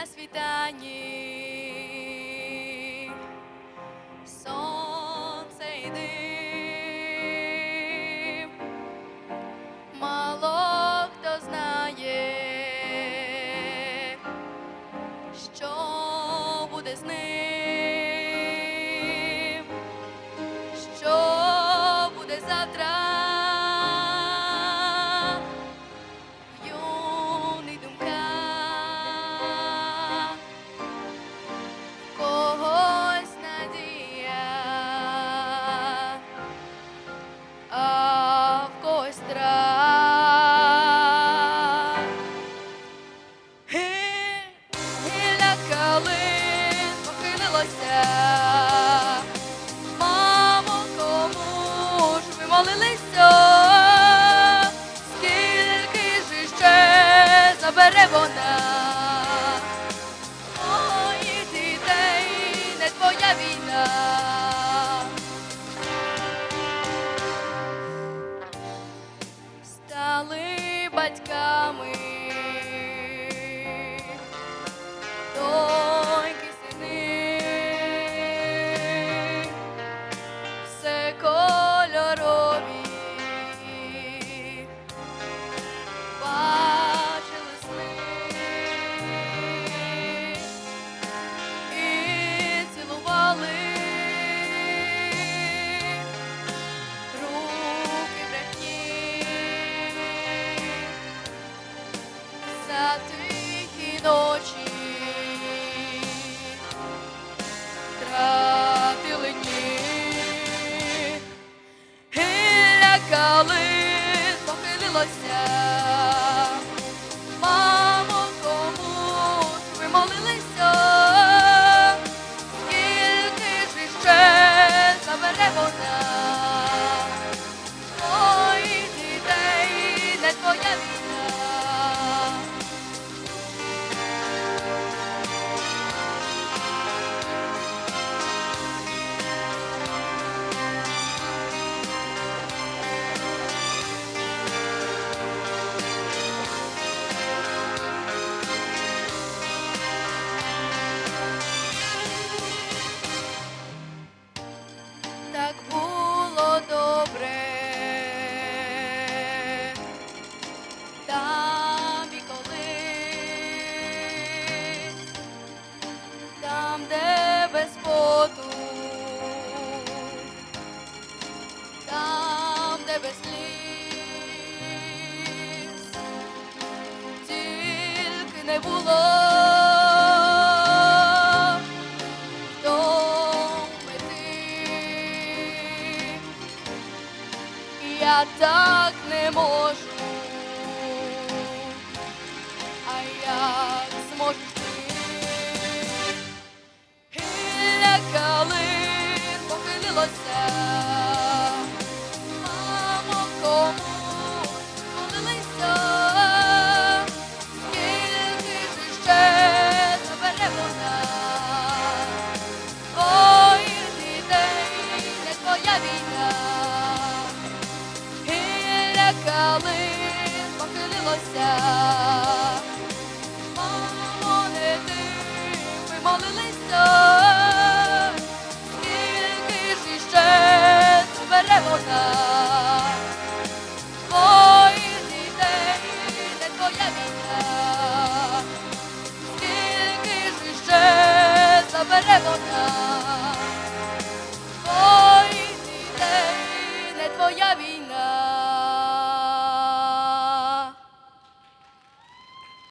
на світанні. Сонце йди. батьками. ночі, тратили дні, і лякали, похилилося. тебе тільки не було. Я так не можу.